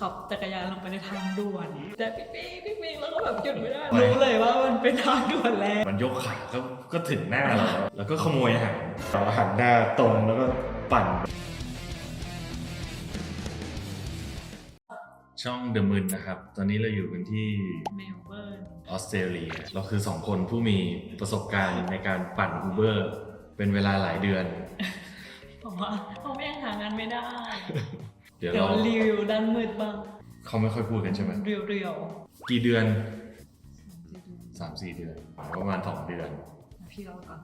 ขับจักรยานลงไปในทางด่วน แต่ปิ๊กปิ๊กปิ๊กปิ๊กแล้วก็แบบหยุดไม่ได้ รู้เลยว่ามันเป็นทางด่วนแล้วมันยกขาก็ก็ถึงหน้าเราแล้วแล้วก็ขโมยอาหารเราหันหน้าตรงแล้วก็ปั่น ช่องเดอะมึนนะครับ ตอนนี้เราอยู่กันที่เมลเบิร์นออสเตรเลีย เราคือสองคนผู้มีประสบการณ์ในการปั่นอูเบอร์เป็นเวลาหลายเดือน บอกว่าเขาไม่ยังหางานไม่ได้ เดี๋ยวเดี๋ยวเรารีวิวด้านมืดบ้างเขาไม่ค่อยพูดกันใช่ไหมเรียวเรียวกี่เดือนๆสามสี่เดือนประมาณสองเดือน พี่เราก่อน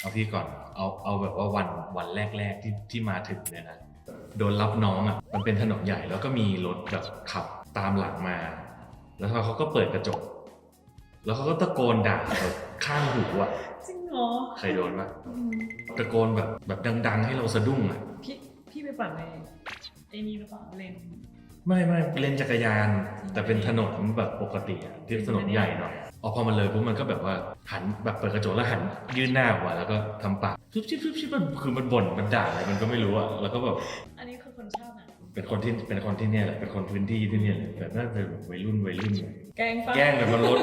เอาพี่ก่อน เอาเอาแบบว่าวันวันแรก ๆ ที่ที่มาถึงเนี่ยนะโดนรับน้องอะมันเป็นถนนใหญ่แล้วก็มีรถแบบขับตามหลังมา แล้วเขาก็เปิดกระจก แล้วเขาก็ตะโกนด่าแบบข้างหูอะจริงเหรอใครโดนปะอืมตะโกนแบบแบบดัง ๆ ให้เราสะดุ้งอะพี่พี่ไปปั่นใน ไอ้นี่หรือเปล่าเลนไม่ไม่เล่นจักรยาน แต่เป็นถนนแบบปกติอะที่ถนนใหญ่หน่อยเอาพอมันเลยปุ๊บมันก็แบบว่าหันแบบเปิดกระจกแล้วหันยื่นหน้าออกมาแล้วก็ทำปากชิบชิบชิบชิบมันคือมันบ่นมันด่าอะไรมันก็ไม่รู้อะแล้วก็แบบอันนี้คือคนชอบอะเป็นคนที่เป็นคนที่เนี่ยแหละเป็นคนพื้นที่ที่เนี่ยแหละแบบน่าจะแบบวัยรุ่นวัยรุ่นหน่อยแกล้งปะแกล้งแบบมันลด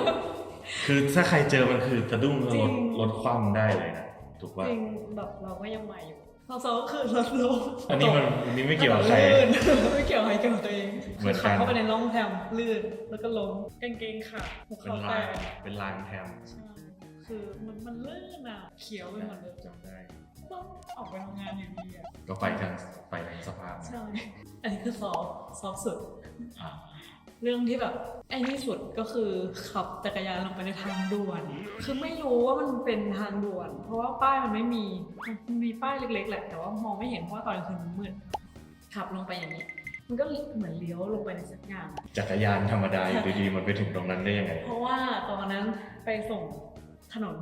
คือถ้าใครเจอมันคือสะดุ้งแล้วลดจริงลดความได้เลยนะถูกป่ะจริงแบบเราก็ยังใหม่อยู่ เราซ้อมคือรถลงอันนี้มันอันนี้ไม่เกี่ยวกับใคร ลื่น ไม่เกี่ยวกับใครเกี่ยวกับตัวเองเหมือนกันขับเข้าไปในร่องแพมลื่นแล้วก็ล้มกางเกงขาดหัวเป็นเข่าแตลางกเป็นลางแทมใช่คือมันมันลื่นอะเขียวไปหมดเลยจำได้ ต้องออกไปทำงานอยู่ดีอะก็ไปทางไปทางสภาพนะใช่อันนี้คือซอฟซอฟสุด อ่า เรื่องที่แบบไอ้นี่สุดก็คือขับจักรยานลงไปในทางด่วน คือไม่รู้ว่ามันเป็นทางด่วน เพราะว่าป้ายมันไม่มีมันมีป้ายเล็ก ๆ แหละ แต่ว่ามองไม่เห็นเพราะว่าตอนกลางคืนมันมืดขับลงไปอย่างนี้ มันก็เหมือนเลี้ยวลงไปในสักอย่างอะจักรยานธรรมดาอยู่ดีๆมันไปถึงตรงนั้นได้ยังไง เพราะว่าตอนนั้นไปส่งถนน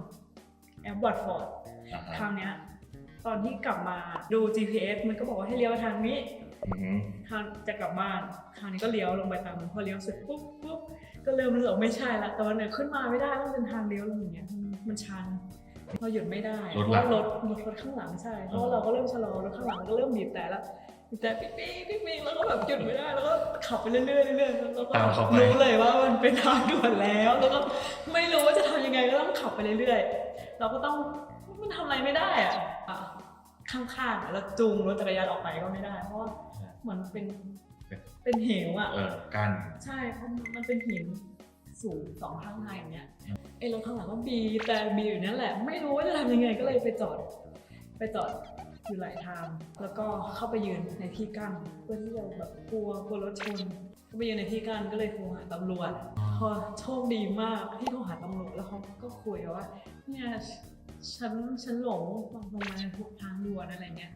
แอปวัตฟอร์ดอ่าฮะคราวเนี้ยตอนที่กลับมาดู GPS มันก็บอกว่าให้เลี้ยวไปทางนี้ อือหือคราวจะกลับบ้านคราวนี้ก็เลี้ยวลงไปตามมันพอเลี้ยวเสร็จปุ๊บปุ๊บก็เริ่มรู้สึกว่าไม่ใช่ละแต่ว่าเนี่ยขึ้นมาไม่ได้ต้องเป็นทางเลี้ยวลงอย่างเงี้ยมันมันชันเราหยุดไม่ได้เพราะว่ารถรถรถข้างหลังใช่เพราะว่าเราก็เริ่มชะลอรถข้างหลังก็เริ่มบีบแต่ละบีบแต่ปิ๊กปิ๊กปิ๊กปิ๊กแล้วก็แบบหยุดไม่ได้แล้วก็ขับไปเรื่อยๆเรื่อยๆแล้วก็ตามเขาไปรู้เลยว่ามันเป็นทางด่วนแล้ว แล้วก็ไม่รู้ว่าจะทำยังไงก็ต้องขับไปเรื่อยๆเราก็ต้องมันทำอะไรไม่ได้อะอะ ข้างๆอะแล้วจูงรถจักรยานออกไปก็ไม่ได้ เพราะว่าเหมือนเป็นเป็นเหวอะ เออกัน ใช่เพราะมันเป็นหินสูงสองข้างทางอย่างเงี้ยไอ้รถข้างหลังก็บีแต่บีอยู่นั่นแหละ ไม่รู้ว่าจะทำยังไงก็เลยไปจอด ไปจอดอยู่หลายทางแล้วก็เข้าไปยืนในที่กั้นเพื่อที่จะแบบกลัวกลัวรถชนก็ไปยืนในที่กั้นก็เลยโทรหาตำรวจพอโชคดีมากที่โทรหาตำรวจแล้วเขาก็คุยว่าเนี่ย ฉันฉันหลงลงมาทางด่วนอะไรเงี้ย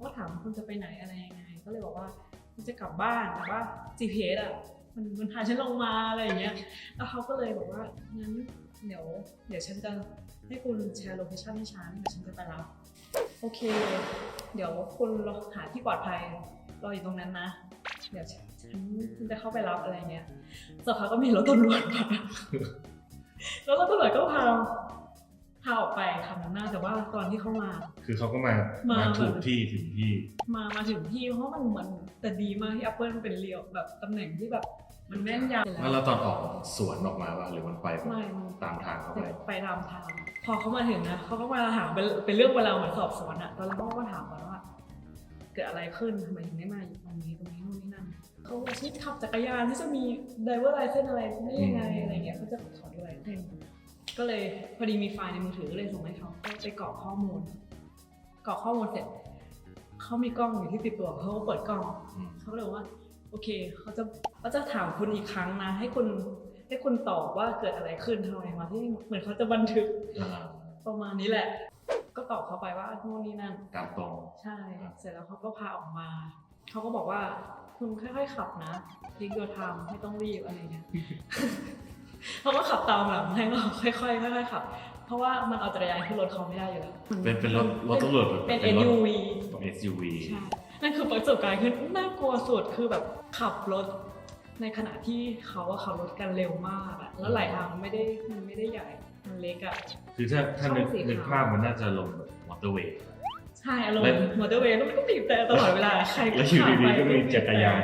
ก็ถามคุณจะไปไหนอะไรยังไง ก็เลยบอกว่าคุณจะกลับบ้านแต่ว่า GPS อะมันมันพาฉันลงมาอะไรอย่างเงี้ย แล้วเขาก็เลยบอกว่างั้นเดี๋ยว เดี๋ยวฉันจะให้คุณแชร์โลเคชั่นให้ฉันเดี๋ยวฉันจะไปรับ โอเค เดี๋ยวคุณรอหาที่ปลอดภัยรออยู่ตรงนั้นนะ เดี๋ยวฉันฉันจะเข้าไปรับอะไรเงี้ยสักพักก็มีรถตำรวจมาแล้วรถตำรวจก็พา พาออกไปคำนั้นหน้าแต่ว่าตอนที่เขามา คือเขาก็มา มามา ถูกที่ถึงที่ มามาถึงที่เพราะมันมันแต่ดีมากที่ Apple มันเป็นเรียวแบบตำแหน่งที่แบบมันแม่นยำแล้วเราตอนออกสวนออกมาว่าหรือมันไปแบบไม่มันตามทางเข้าไป ไปไปตามทางพอเขามาถึงนะเขาก็มาถามเป็นเป็นเรื่องเวลาเหมือนสอบสวนอะตอนแรกเขาก็ถามก่อนว่า เกิดอะไรขึ้นทำไมถึงได้มาอยู่ตรงนี้ตรงนี้นู่นนี่นั่นเขาบอกที่ขับจักรยานที่จะมีไดเวอร์ไลเซนอะไรได้ยังไงอะไรเงี้ยเขาจะขอดูไลเซน ก็เลยพอดีมีไฟล์ในมือถือก็เลยส่งให้เขาก็ไปกรอกข้อมูลกรอกข้อมูลเสร็จเขามีกล้องอยู่ที่ติดตัวเขาก็เปิดกล้องอืมเขาเลยบอกว่า โอเคเขาจะเขาจะถามคุณอีกครั้งนะ ให้คุณให้คุณตอบว่าเกิดอะไรขึ้นทำไมมาที่เหมือนเขาจะบันทึกอ่าประมาณนี้แหละ ก็ตอบเขาไปว่าโน่นนี่นั่นตามตรงใช่ เสร็จแล้วเขาก็พาออกมาเขาก็บอกว่าคุณค่อยๆขับนะทิ้งตัวทำไม่ต้องรีบอะไรเงี้ย เขาก็ขับตามหลังให้เราค่อยๆค่อยๆขับ เพราะว่ามันเอาจักรยานขึ้นรถเขาไม่ได้อยู่แล้วเป็นเป็นรถรถตำรวจแบบเป็น รถ SUV SUV ใช่ นั่นคือประสบการณ์คือน่ากลัวสุดคือแบบขับรถในขณะที่เขาอะขับรถกันเร็วมากอะแล้วหลายทางมันไม่ได้มันไม่ได้ใหญ่ มันเล็กอะ คือถ้าถ้านึกช่องสีขาว นึกภาพมันน่าจะลงแบบมอเตอร์เวย์ ใช่อารมและ ณ์มอเตอร์เวย์แล้วมันก็บีบแต่ตลอดเวลา ใครแล้วอยู่ผ่านดีไปๆก็มีจักรยาน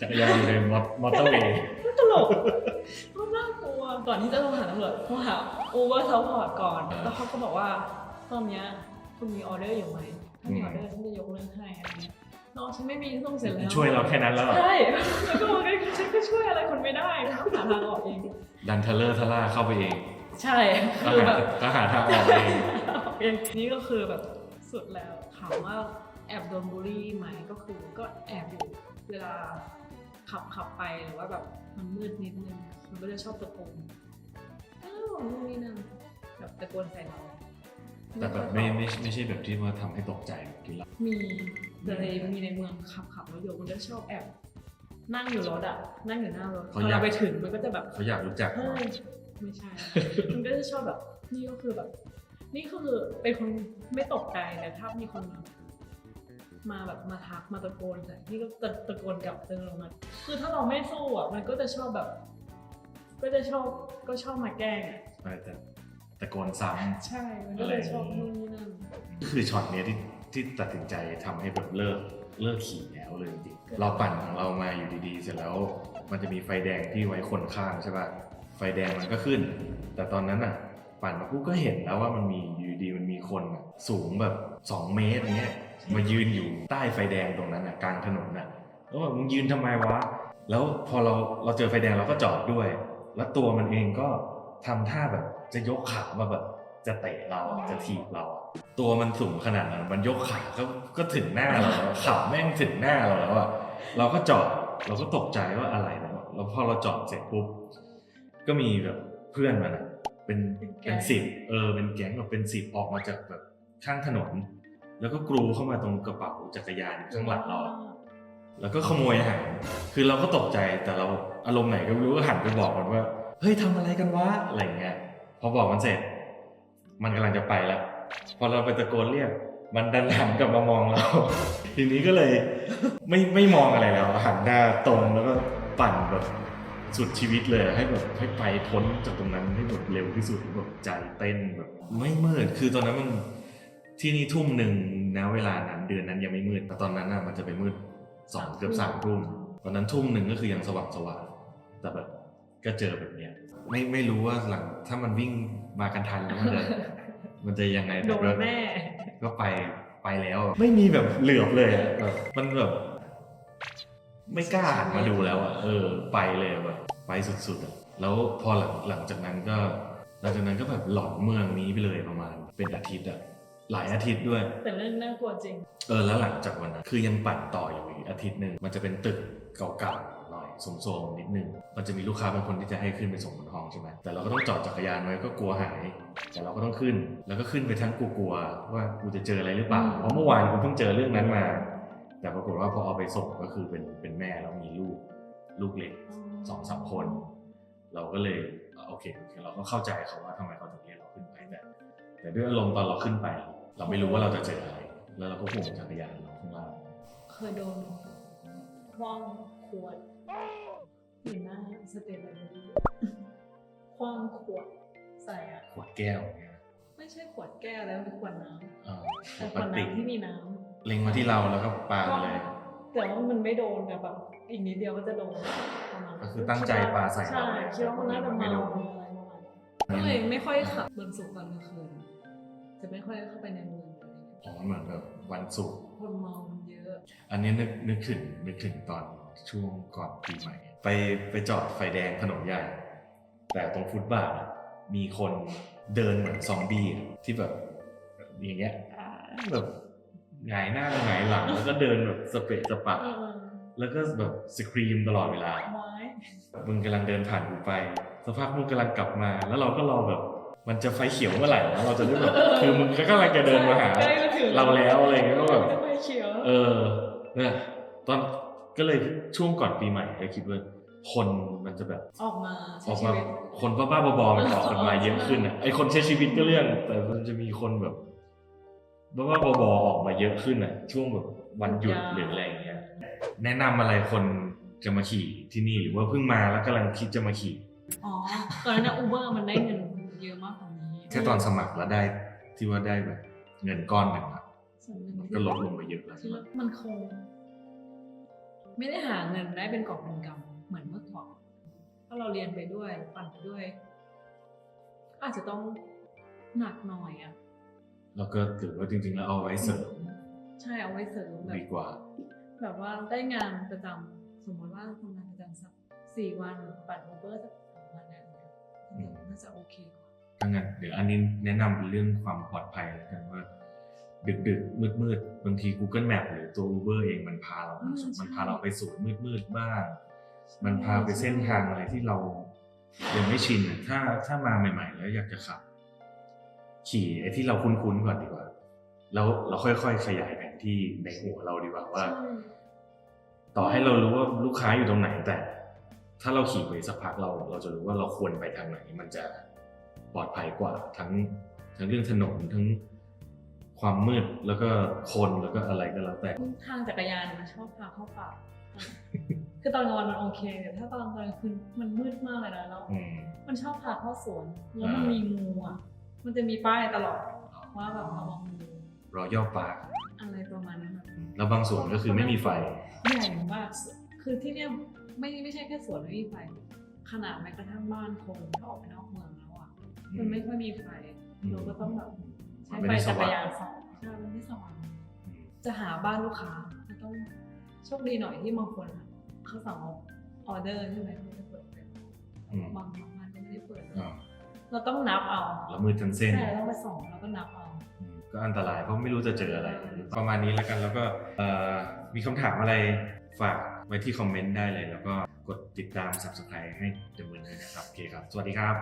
จักรยานอยู่ในมอมอเตอร์เวย์ตลกก็น่า กลัวก่อนที่จะโทรหาตำรวจโทรหา Uber Support ก่อน แล้วเขาก็บอกว่าตอนเนี้ยคุณมีออเดอร์อยู่ไหมถ้ามีออเดอร์ฉันจะยกเลิกให้อะไรเงี้ยน้องฉันไม่มีส่งเสร็จแล้วช่วยเราแค่นั้นแล้วเหรอ ใช่แล้วก็บอกว่าฉันก็ช่วยอะไรคนไม่ได้ต้องหาทางออกเอง ดันเทเลอร์ทล่าเข้าไปเองใช่ก็คือหาแบบก็หาทางออกเอง เองนี่ก็คือแบบสุดแล้วถามว่าแอบโดนบูลลี่ไหมก็คือก็แอบอยู่เวลาขับขับไปหรือว่าแบบมันมืดนิดนึง มันก็จะชอบตะโกนอ้าวนู่นนี่นั่นแบบตะโกนใส่เราแต่แบบไม่ไม่ไม่ใช่แบบที่ว่าทำให้ตกใจแบบกินเหล้ามีแต่ในมีในเมืองขับขับรถอยู่มันก็ชอบแอบนั่งอยู่รถอะนั่งอยู่หน้ารถพอเราไปถึงมันก็จะแบบเขาอยากรู้จักเฮ้ยไม่ใช่ มันก็จะชอบแบบนี่ก็คือแบบ นี่ก็คือเป็นคนไม่ตกใจแต่ถ้ามีคนมามาแบบมาทักมาตะโกนใส่นี่ก็ตะตะโกนกลับเจอลงมาคือถ้าเราไม่สู้อะมันก็จะชอบแบบ ก็จะชอบก็ชอบมาแกล้งอะแต่ตะโกนซ้ใช่ มันก็เลยชอบนู่นนี่นั่นำคือช็อตเนี้ยที่ที่ตัดสินใจทำให้แบบเลิกเลิกขี่แล้วเลยจริงๆเราปั่นของเรามาอยู่ดีๆ เสร็จแล้ว มันจะมีไฟแดงที่ไว้คนข้างใช่ป่ะไฟแดงมันก็ขึ้น แต่ตอนนั้นอะ ปั่นมาปุ๊บก็เห็นแล้วว่ามันมีอยู่ดีๆมันมีคนอะสูงแบบ 2 เมตรเนี้ยมายืนอยู่ใต้ไฟแดงตรงนั้นอะกลางถนนอะ แล้วแบบมึงยืนทำไมวะ แล้วพอเราเราเจอไฟแดงเราก็จอดด้วย แล้วตัวมันเองก็ทำท่าแบบจะยกขามาแบบจะเตะเราอะจะถีบเราอะตัวมันสูงขนาดนั้นมันยกขาก็ก็ถึงหน้าเราแล้วขาแม่งถึงหน้าเราแล้วอะเราก็จอดเราก็ตกใจว่าอะไรนะแล้วพอเราจอดเสร็จปุ๊บก็มีแบบเพื่อนมันอะเป็นเป็นแก๊งเป็นสิบเออเป็นแก๊งแบบเป็นสิบออกมาจากแบบข้างถนน แล้วก็กรูเข้ามาตรงกระเป๋าจักรยานข้างหลังเราอะแล้วก็ขโมยอาหารคือเราก็ตกใจแต่เรา อารมณ์ไหนก็ไม่รู้ก็หันไปบอกมันว่าเฮ้ยทำอะไรกันวะอะไรเงี้ยพอบอกมันเสร็จ มันกำลังจะไปแล้วพอเราไปตะโกนเรียก มันดันหันกลับมามองเรา ทีนี้ก็เลยไม่ไม่มองอะไรแล้วหันหน้าตรงแล้วก็ปั่นแบบสุดชีวิตเลยให้แบบให้ไปพ้นจากตรงนั้นให้แบบเร็วที่สุดแบบใจเต้นแบบไม่มืดคือตอนนั้นมันที่นี่ทุ่มหนึ่งนะเวลานั้นเดือนนั้นยังไม่มืดแต่ตอนนั้นน่ะมันจะไปมืดสองเกือบสามทุ่มตอนนั้นทุ่มหนึ่งก็คือยังสว่างสว่าง แต่แบบก็เจอแบบเนี้ยไม่ไม่รู้ว่าหลังถ้ามันวิ่งมากันทันแล้วมันจะมันจะยังไงโดแต่นก็แน่ก็ไปไปแล้ว ไม่มีแบบเหลือบเลยอะแบบมันแบบ ไม่กล้าหันมาดูแล้วอะเออ ไปเลยอะแบบไปสุดๆอะแล้วพอหลังหลังจากนั้นก็ หลังจากนั้นก็แบบหลอนเมืองนี้ไปเลยประมาณ เป็นอาทิตย์อะหลายอาทิตย์ด้วย แต่เรื่องน่ากลัวจริง เออแล้วหลังจากวันนั้นคือยังปั่นต่ออยู่อีกอาทิตย์หนึ่งมันจะเป็นตึกเก่าๆ หน่อยโสมๆนิดนึง มันจะมีลูกค้าบางคนที่จะให้ขึ้นไปส่งบนห้องใช่ไหมแต่เราก็ต้องจอดจักรยานไว้ก็กลัวหาย แต่เราก็ต้องขึ้น แล้วก็ขึ้นไปทั้งกูกลัวว่ากูจะเจออะไรหรือเปล่าอืมเพราะเมื่อวานกูเพิ่งเจอเรื่องนั้นมา แต่ปรากฏว่าพอเอาไปส่งก็คือเป็นเป็นแม่แล้วมีลูกลูกเล็กสองสามคน เราก็เลยเอ่อโอเคโอเค เราก็เข้าใจเขาว่าทำไมเขาถึงเรียกเราขึ้นไปแต่แต่ด้วยอารมณ์ตอนเราขึ้นไป เราไม่รู้ว่าเราจะเจออะไร แล้วเราก็ห่วงจักรยานเราข้างล่างเคยโดนคว้างขวด อยู่หน้าสเตนเลยคว้างขวดใส่อะขวดแก้วเนี่ยไม่ใช่ขวดแก้วแล้วเป็นขวดน้เอ่อำขแต่วดขพลาวดสติกน้ำที่มีน้เล็งมาที่เราแล้วก็ปาำมาเลย แต่ว่ามันไม่โดนแต่แบบอีกนิดเดียวก็จะโดนประมาณก็คือตั้งใจปาใส่ใช่เราคิดว่ามันน่าจะไม่เมาโดนอะไรประมาณนั้นก็เลยไม่ค่อยขับบนสุกตอนกลางคืนจะไม่ค่อยเข้าไปในเมืองอะไรเงี้ยอ๋อเหมือนแบบวันศุกร์คนเมามันเย อะอันนี้นึกนึกถึงนึกถึงตอนช่วงก่อนปีใหม่ ไปไปจอดไฟแดงถนนใหญ่ แต่ตรงฟุตบาทอะมีคนเดินเหมือนซอมบี้อะที่แบบอย่างเงี้ยแบบหงายหน้าหงายหลัง แล้วก็เดินแบบสเปะสปะเออแล้วก็แบบสครีมตลอดเวลาไม้มึงกำลังเดินผ่านกูไปสักพักมึงกำลังกลับมา แล้วเราก็รอแบบ มันจะไฟเขียวเมื่อไหร่แล้วเราจะได้แบบคือมึงก็กำลังจะเดินมาหาใกล้จะถึงเราแล้วอะไรเงี้ยก็แบบจะไปเขียวเออ เนี่ยตอนก็เลยช่วงก่อนปีใหม่ก็คิดว่าคนมันจะแบบออกมาอใช้อกชีมาวิตคนบ้าๆบอๆมันออกกันมาเยอะขึ้นอะไอคนใช้ชีวิตก็เรื่อง แต่มันจะมีคนแบบบ้าๆบอๆออกมาเยอะขึ้นอะ ช่วงแบบวันหยุดหรืออะไรอย่างเงี้ย แนะนำอะไรคนจะมาขี่ที่นี่หรือว่าเพิ่งมาแล้วกำลังคิดจะมาขี่อ๋อตอนนั้นอูเบอร์มันได้เงินเยอะมากกว่านี้แค่ตอนสมัครแล้วได้ที่ว่าได้แบบเงินก้อนหนึ่งอะ ส่วนหนึ่งมันก็ลดลงไปเยอะแล้วคิดว่ามันคง ไม่ได้หาเงินได้เป็นกอบเป็นกำเหมือนเมื่อก่อนถ้าเราเรียนไปด้วยปั่นไปด้วย อาจจะต้องหนักหน่อยอะแล้วก็ถือว่าจริงๆ แล้วเอาไว้เสริม ใช่เอาไว้เสริมแบบดีกว่า แบบว่าได้งานประจำสมมติว่าทำงานประจำสักสี่วันปั่นอูเบอร์สักสามวันอะไรอย่างเงี้ยอืมน่าจะโอเคกว่าถ้างั้นเดี๋ยวอันนี้แนะนำเป็นเรื่องความปลอดภัยแล้วกันว่า ดึกดึกมืดมืดๆบางที Google Map หรือตัว Uber เองมันพาเราอืมใช่มันพาเราไปสู่มืดมืดๆบ้าง มันพาไปเส้นทางอะไรที่เรายังไม่ชินอะถ้าถ้ามาใหม่ ๆ แล้วอยากจะขับ ขี่ไอ้ที่เราคุ้นๆก่อนดีกว่า แล้วเราค่อยๆขยายแผนที่ในหัวเราดีกว่าว่าใช่ต่อให้เรารู้ว่าลูกค้าอยู่ตรงไหนแต่ ถ้าเราขี่ไปสักพักเรา เราจะรู้ว่าเราควรไปทางไหน มันจะปลอดภัยกว่า ทั้งทั้งเรื่องถนนทั้ง ความมืดแล้วก็คนแล้วก็อะไรก็แล้วแต่ ทางจักรยานมันชอบพาเข้าป่า คือตอนกลางวันมันโอเคแต่ถ้าตอนกลางคืนมันมืดมากเลยนะแล้วอืม มันชอบพาเข้าสวนแล้วมันอ่ามี มีงูอะ มันจะมีป้ายตลอดว่าแบบระวังงูรอย่อปาร์คอะไรประมาณนั้นอะแล้วบางส่วนก็คือไม่มีไฟ ใหญ่มากคือที่เนี่ยไม่ไม่ใช่แค่สวนไม่มีไฟ ขนาดแม้กระทั่งบ้านคนถ้าออกไปนอกเมืองแล้วอะ มันไม่ค่อยมีไฟอืมเราก็ต้องแบบใช้ มันไฟไม่ได้สจักรว่างยานส่องใช่มันไม่สว่างอืมจะหาบ้านลูกค้าก็ต้องโชคดีหน่อยที่บางคนอะเขาสั่งออเดอร์ใช่ไหมเขาจะเปิดเป็นอืมบางบางบ้านก็ไม่ได้เปิดอ่าเราต้องนับเอาแล้วมืดทั้งเส้นใช่เราต้องไปส่องแล้วก็นับเอาอืมก็อันตรายเพราะไม่รู้จะเจออะไร ประมาณนี้แล้วกันแล้วก็เอ่อมีคำถามอะไรฝากไว้ที่คอมเมนต์ได้เลย แล้วก็กดติดตาม subscribe ให้เดอะมือเลยนะครับ โอเคครับ สวัสดีครับ